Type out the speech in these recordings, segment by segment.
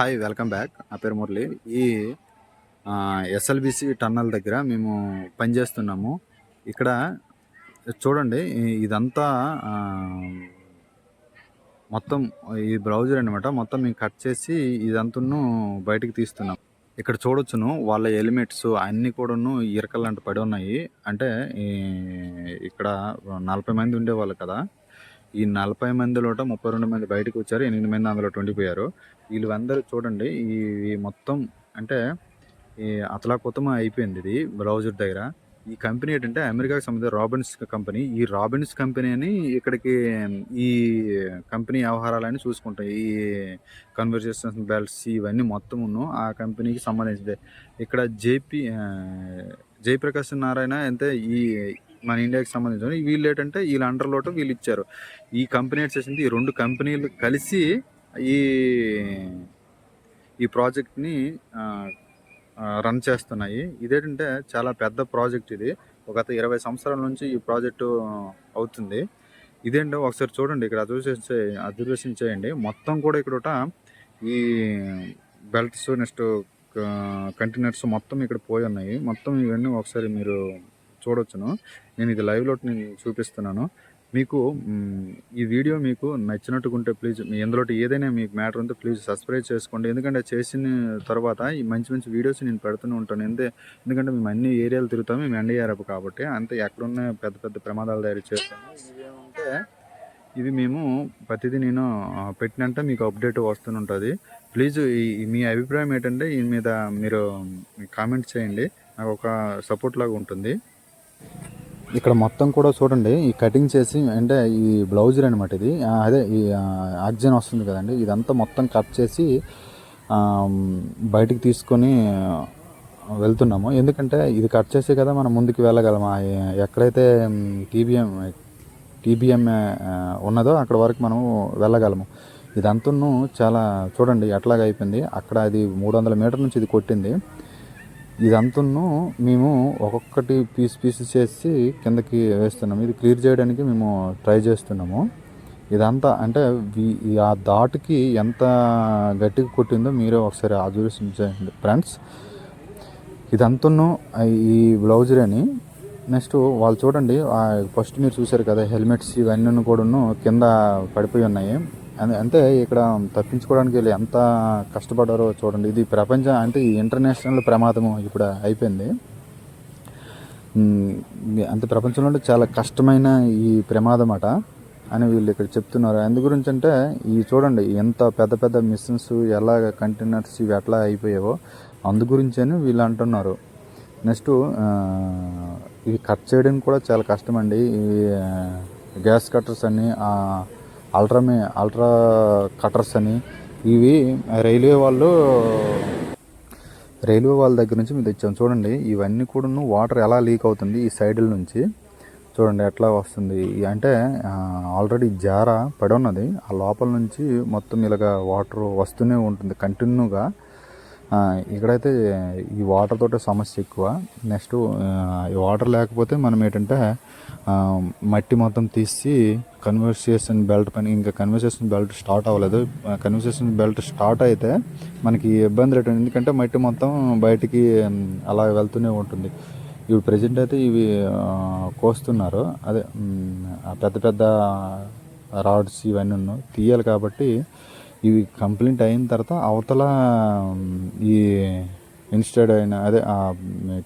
Hi welcome back. నా పేరు మురళి. ఈ ఎస్ఎల్బిసి టన్నల్ దగ్గర మేము పనిచేస్తున్నాము. ఇక్కడ చూడండి ఇదంతా మొత్తం ఈ బ్రౌజర్ అనమాట మొత్తం మేము కట్ చేసి ఇదంతను బయటికి తీస్తున్నాం. ఇక్కడ చూడొచ్చును వాళ్ళ ఎలిమెంట్స్ అన్నీ కూడాను ఇరకలంట పడి ఉన్నాయి. అంటే ఈ ఇక్కడ నలభై మంది ఉండేవాళ్ళు కదా. ఈ నలభై మందిలోట ముప్పై రెండు మంది బయటకు వచ్చారు ఎనిమిది మంది అందులో ఉండిపోయారు. వీళ్ళందరూ చూడండి ఈ మొత్తం అంటే ఈ అతలాకుతమ అయిపోయింది ఇది బ్రౌజర్ దగ్గర. ఈ కంపెనీ ఏంటంటే అమెరికాకి సంబంధించిన రాబిన్స్ కంపెనీ. ఈ రాబిన్స్ కంపెనీని ఇక్కడికి ఈ కంపెనీ వ్యవహారాలని చూసుకుంటాయి ఈ కన్వర్జేషన్ బెల్ట్స్ ఇవన్నీ మొత్తమును ఆ కంపెనీకి సంబంధించింది. ఇక్కడ జేపీ జయప్రకాశ్ నారాయణ అంటే ఈ మన ఇండియాకి సంబంధించిన వీళ్ళు ఏంటంటే వీళ్ళ అండర్లోట వీళ్ళు ఇచ్చారు. ఈ కంపెనీ వచ్చేసింది ఈ రెండు కంపెనీలు కలిసి ఈ ఈ ప్రాజెక్ట్ని రన్ చేస్తున్నాయి. ఇదేంటంటే చాలా పెద్ద ప్రాజెక్ట్ ఇది. ఒక గత ఇరవై సంవత్సరాల నుంచి ఈ ప్రాజెక్టు అవుతుంది. ఇదేంటో ఒకసారి చూడండి. ఇక్కడ అబ్జర్వేషన్ చే- అబ్జర్వేషన్ చేయండి మొత్తం కూడా ఇక్కడ ఈ బెల్ట్స్ నెక్స్ట్ కంటైనర్స్ మొత్తం ఇక్కడ పోయి ఉన్నాయి. మొత్తం ఇవన్నీ ఒకసారి మీరు చూడొచ్చును. నేను ఇది లైవ్లో నేను చూపిస్తున్నాను. మీకు ఈ వీడియో మీకు నచ్చినట్టుకుంటే ప్లీజ్ మీ ఎందులో ఏదైనా మీకు మ్యాటర్ ఉంటే ప్లీజ్ సబ్స్క్రైబ్ చేసుకోండి. ఎందుకంటే చేసిన తర్వాత ఈ మంచి మంచి వీడియోస్ నేను పెడుతూనే ఉంటాను. ఎందు ఎందుకంటే మేము అన్ని ఏరియాలు తిరుగుతాము మేము ఎన్డీఆర్ఎఫ్ కాబట్టి. అంతే ఎక్కడున్న పెద్ద పెద్ద ప్రమాదాలు తయారు చేస్తాము. ఇవేమంటే ఇవి మేము ప్రతిదీ నేను పెట్టినంటే మీకు అప్డేట్ వస్తుంటుంది ప్లీజ్ ఈ మీ అభిప్రాయం ఏంటంటే ఈ మీద మీరు కామెంట్ చేయండి. నాకు ఒక సపోర్ట్ లాగా ఉంటుంది. ఇక్కడ మొత్తం కూడా చూడండి ఈ కటింగ్ చేసి అంటే ఈ బ్లౌజర్ అనమాట ఇది. అదే ఈ ఆక్సిజన్ వస్తుంది కదండి. ఇదంతా మొత్తం కట్ చేసి బయటికి తీసుకొని వెళ్తున్నాము. ఎందుకంటే ఇది కట్ చేసే కదా మనం ముందుకు వెళ్ళగలం ఎక్కడైతే టీబీఎం టీబీఎం ఉన్నదో అక్కడ వరకు మనం వెళ్ళగలము. ఇదంతను చాలా చూడండి ఎట్లాగ అయిపోయింది అక్కడ అది మూడు వందల మీటర్ నుంచి ఇది కొట్టింది. ఇదంతా మేము ఒక్కొక్కటి పీస్ పీస్ చేసి కిందకి వేస్తున్నాము. ఇది క్లియర్ చేయడానికి మేము ట్రై చేస్తున్నాము. ఇదంతా అంటే ఆ దాటుకి ఎంత గట్టిగా కొట్టిందో మీరే ఒకసారి ఆదర్శించండి ఫ్రెండ్స్. ఇదంతా ఈ బ్లౌజర్ నెక్స్ట్ వాళ్ళు చూడండి ఫస్ట్ మీరు చూసారు కదా హెల్మెట్స్ ఇవన్నీ కూడాను కింద పడిపోయి ఉన్నాయి. అంటే ఇక్కడ తప్పించుకోవడానికి వీళ్ళు ఎంత కష్టపడారో చూడండి. ఇది ప్రపంచం అంటే ఈ ఇంటర్నేషనల్ ప్రమాదము ఇప్పుడు అయిపోయింది. అంత ప్రపంచంలో చాలా కష్టమైన ఈ ప్రమాదం అట అని వీళ్ళు ఇక్కడ చెప్తున్నారు. అందు గురించి అంటే ఈ చూడండి ఎంత పెద్ద పెద్ద మిషన్స్ ఎలా కంటైనర్స్ ఇవి ఎట్లా అయిపోయావో అందు గురించి అని వీళ్ళు అంటున్నారు. నెక్స్ట్ ఇవి కట్ చేయడానికి కూడా చాలా కష్టం అండి ఈ గ్యాస్ కట్టర్స్ అని అల్ట్రామే అల్ట్రా కట్టర్స్ అని ఇవి రైల్వే వాళ్ళు రైల్వే వాళ్ళ దగ్గర నుంచి మేము తెచ్చాం. చూడండి ఇవన్నీ కూడాను వాటర్ ఎలా లీక్ అవుతుంది ఈ సైడ్ల నుంచి. చూడండి ఎట్లా వస్తుంది. అంటే ఆల్రెడీ జార పడి ఉన్నది. ఆ లోపల నుంచి మొత్తం ఇలాగ వాటర్ వస్తూనే ఉంటుంది కంటిన్యూగా. ఇక్కడైతే ఈ వాటర్ తోటే సమస్య ఎక్కువ. నెక్స్ట్ ఈ వాటర్ లేకపోతే మనం ఏంటంటే మట్టి మొత్తం తీసి కన్వర్సేషన్ బెల్ట్ పని ఇంకా కన్వర్సేషన్ బెల్ట్ స్టార్ట్ అవ్వలేదు. కన్వర్సేషన్ బెల్ట్ స్టార్ట్ అయితే మనకి ఇబ్బంది రేటు ఎందుకంటే మట్టి మొత్తం బయటికి అలా వెళ్తూనే ఉంటుంది. ఇప్పుడు ప్రజెంట్ అయితే ఇవి కోస్తున్నారు. అదే పెద్ద పెద్ద రాడ్స్ ఇవన్నీ ఉన్నాయి. తీయాలి కాబట్టి ఇవి కంప్లీట్ అయిన తర్వాత అవతల ఈ ఇన్స్టెడ్ అయిన అదే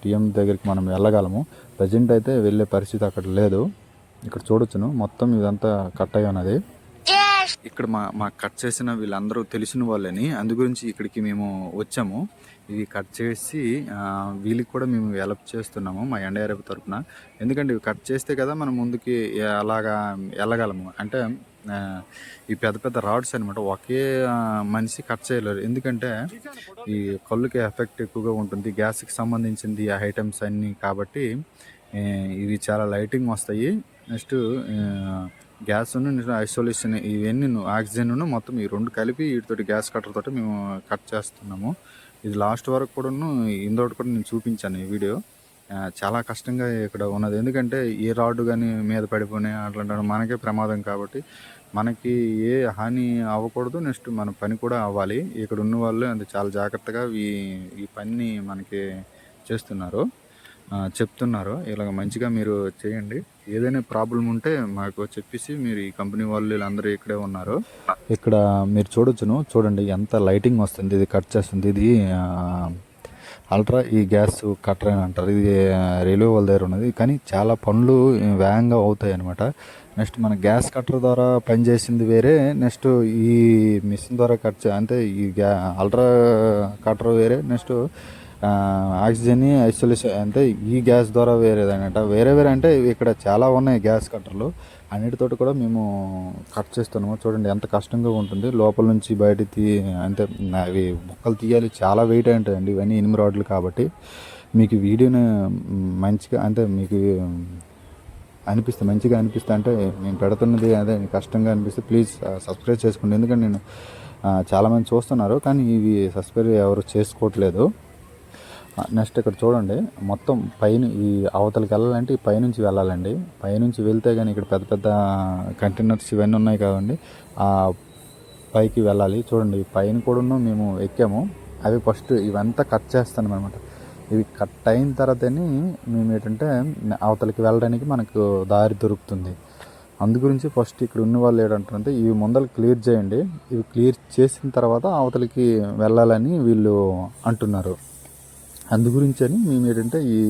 టీఎం దగ్గరికి మనం వెళ్ళగలము. ప్రజెంట్ అయితే వెళ్ళే పరిస్థితి అక్కడ లేదు. ఇక్కడ చూడొచ్చును. మొత్తం ఇదంతా కట్ అయి ఉన్నది. ఇక్కడ మా మా కట్ చేసిన వీళ్ళందరూ తెలిసిన వాళ్ళని అందు గురించి ఇక్కడికి మేము వచ్చాము. ఇవి కట్ చేసి వీళ్ళకి కూడా మేము హెల్ప్ చేస్తున్నాము మా ఎన్డీఆర్ఎఫ్ తరఫున ఎందుకంటే ఇవి కట్ చేస్తే కదా మనం ముందుకి అలాగా వెళ్ళగలము. అంటే ఈ పెద్ద పెద్ద రాడ్స్ అనమాట ఒకే మనిషి కట్ చేయలేరు. ఎందుకంటే ఈ కళ్ళుకి ఎఫెక్ట్ ఎక్కువగా ఉంటుంది. గ్యాస్కి సంబంధించింది ఆ ఐటమ్స్ అన్నీ కాబట్టి ఇవి చాలా లైటింగ్ వస్తాయి. నెక్స్ట్ గ్యాస్ ఐసోలేషన్ ఇవన్నీ ఆక్సిజన్ను మొత్తం ఈ రెండు కలిపి వీటితోటి గ్యాస్ కట్టర్ తోటి మేము కట్ చేస్తున్నాము. ఇది లాస్ట్ వరకు కూడాను ఇందోటి కూడా నేను చూపించాను ఈ వీడియో. చాలా కష్టంగా ఇక్కడ ఉన్నది. ఎందుకంటే ఏ రాడ్ కానీ మీద పడిపోయినాయి అట్లాంటి మనకే ప్రమాదం కాబట్టి మనకి ఏ హాని అవ్వకూడదు. నెక్స్ట్ మన పని కూడా అవ్వాలి. ఇక్కడ ఉన్న వాళ్ళు అంటే చాలా జాగ్రత్తగా ఈ ఈ పనిని మనకి చేస్తున్నారు. చెప్తున్నారు. ఇలాగ మంచిగా మీరు చేయండి. ఏదైనా ప్రాబ్లం ఉంటే మాకు చెప్పేసి మీరు ఈ కంపెనీ వాళ్ళు వీళ్ళందరూ ఇక్కడే ఉన్నారు. ఇక్కడ మీరు చూడొచ్చును. చూడండి ఎంత లైటింగ్ వస్తుంది. ఇది కట్ చేస్తుంది. ఇది అల్ట్రా ఈ గ్యాస్ కట్టర్ అని అంటారు. ఇది రైల్వే వాళ్ళ దగ్గర ఉన్నది. కానీ చాలా పనులు వేగంగా అవుతాయి అనమాట నెక్స్ట్ మన గ్యాస్ కట్టర్ ద్వారా పనిచేసింది వేరే. నెక్స్ట్ ఈ మిషన్ ద్వారా కట్ చే అంటే ఈ గ్యా అల్ట్రా కట్టర్ వేరే. నెక్స్ట్ ఆక్సిజన్ ఐసోలేషన్ అంటే ఈ గ్యాస్ ద్వారా వేరేదనట. వేరే వేరే అంటే ఇక్కడ చాలా ఉన్నాయి గ్యాస్ కట్టర్లు. అన్నిటితోటి కూడా మేము కట్ చేస్తున్నాము. చూడండి ఎంత కష్టంగా ఉంటుంది. లోపల నుంచి బయట తీ అంటే అవి మొక్కలు తీయాలి. చాలా వెయిట్ ఉంటాయండి. ఇవన్నీ ఇనుము రాడ్లు కాబట్టి మీకు వీడియోని మంచిగా అంటే మీకు అనిపిస్తే మంచిగా అనిపిస్తే అంటే నేను పెడుతున్నది అదే కష్టంగా అనిపిస్తే ప్లీజ్ సబ్స్క్రైబ్ చేసుకోండి. ఎందుకంటే నేను చాలామంది చూస్తున్నారు. కానీ ఇవి సబ్స్క్రైబ్ ఎవరు చేసుకోవట్లేదు. నెక్స్ట్ ఇక్కడ చూడండి. మొత్తం పైన ఈ అవతలకి వెళ్ళాలంటే ఈ పైనుంచి వెళ్ళాలండి. పైనుంచి వెళ్తే కానీ ఇక్కడ పెద్ద పెద్ద కంటైనర్స్ ఇవన్నీ ఉన్నాయి కాబట్టి ఆ పైకి వెళ్ళాలి. చూడండి పైన కూడా మేము ఎక్కాము. అవి ఫస్ట్ ఇవంతా కట్ చేస్తాను అనమాట ఇవి కట్ అయిన తర్వాతని మేము ఏంటంటే అవతలకి వెళ్ళడానికి మనకు దారి దొరుకుతుంది. అందు గురించి ఫస్ట్ ఇక్కడ ఉన్న వాళ్ళు ఏంటంటే ఇవి ముందర క్లియర్ చేయండి. ఇవి క్లియర్ చేసిన తర్వాత అవతలికి వెళ్ళాలని వీళ్ళు అంటున్నారు. అందు గురించి అని మేము ఏంటంటే ఈ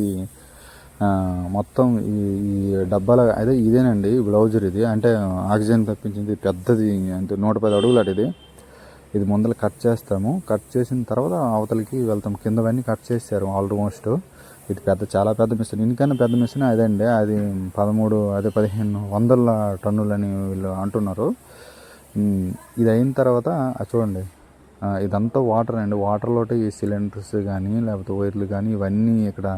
మొత్తం ఈ ఈ డబ్బాల అదే ఇదేనండి బ్లౌజర్ ఇది అంటే ఆక్సిజన్ తప్పించింది పెద్దది అంటే నూట పది అడుగులు అటు ఇది ఇది ముందర కట్ చేస్తాము. కట్ చేసిన తర్వాత అవతలకి వెళ్తాం కిందవన్నీ కట్ చేశారు ఆల్మోస్ట్. ఇది పెద్ద చాలా పెద్ద మిషన్. ఇంకన్నా పెద్ద మిషన్ అదండి అది పదమూడు అదే పదిహేను వందల టన్నులని వీళ్ళు అంటున్నారు. ఇది అయిన తర్వాత చూడండి. ఇదంతా వాటర్ అండి. వాటర్లోటే ఈ సిలిండర్స్ కానీ లేకపోతే వైర్లు కానీ ఇవన్నీ ఇక్కడ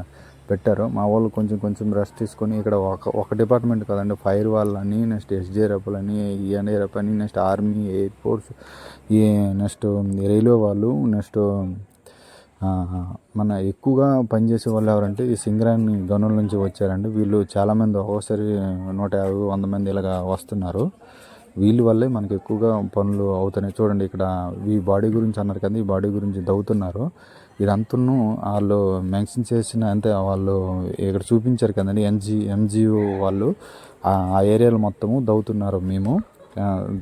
పెట్టారు. మా వాళ్ళు కొంచెం కొంచెం రెస్ట్ తీసుకొని ఇక్కడ ఒక ఒక డిపార్ట్మెంట్ కదండి ఫైర్ వాల్ అని నెక్స్ట్ ఎస్జేఎఫ్ అని ఈఎన్ఏఎఫ్ అని నెక్స్ట్ ఆర్మీ ఎయిర్ ఫోర్స్ ఈ నెక్స్ట్ రైల్వే వాళ్ళు నెక్స్ట్ మన ఎక్కువగా పనిచేసే వాళ్ళు ఎవరంటే ఈ సింగరాణి గనుల నుంచి వచ్చారండి. వీళ్ళు చాలామంది ఒక్కోసారి నూట యాభై వంద మంది ఇలాగా వస్తున్నారు. వీళ్ళ వల్లే మనకి ఎక్కువగా పనులు అవుతున్నాయి. చూడండి ఇక్కడ ఈ బాడీ గురించి అన్నారు కదా ఈ బాడీ గురించి దవ్వుతున్నారు. ఇదంతను వాళ్ళు మెన్షన్ చేసిన అంటే వాళ్ళు ఇక్కడ చూపించారు కదండి ఎన్జి ఎంజిఓ వాళ్ళు ఆ ఏరియాలో మొత్తము దవ్వుతున్నారు మేము.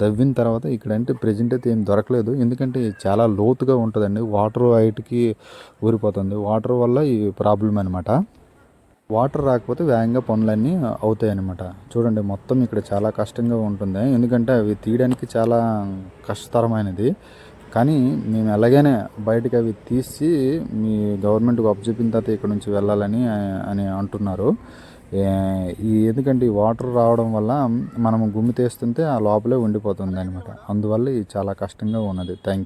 దవ్విన తర్వాత ఇక్కడ అంటే ప్రజెంట్ అయితే ఏం దొరకలేదు. ఎందుకంటే చాలా లోతుగా ఉంటుందండి వాటర్ హైట్కి ఊరిపోతుంది. వాటర్ వల్ల ఈ ప్రాబ్లం అనమాట వాటర్ రాకపోతే వేగంగా పనులన్నీ అవుతాయన్నమాట. చూడండి మొత్తం ఇక్కడ చాలా కష్టంగా ఉంటుంది. ఎందుకంటే అవి తీయడానికి చాలా కష్టతరమైనది. కానీ మేము ఎలాగైనా బయటకు అవి తీసి మీ గవర్నమెంట్కి అప్పచెప్పిన తర్వాత ఇక్కడ నుంచి వెళ్ళాలని అని అంటున్నారు. ఈ ఎందుకంటే ఈ వాటర్ రావడం వల్ల మనం గుమ్మి తీస్తుంటే ఆ లోపలే ఉండిపోతుంది అనమాట అందువల్ల ఇది చాలా కష్టంగా ఉన్నది. Thank you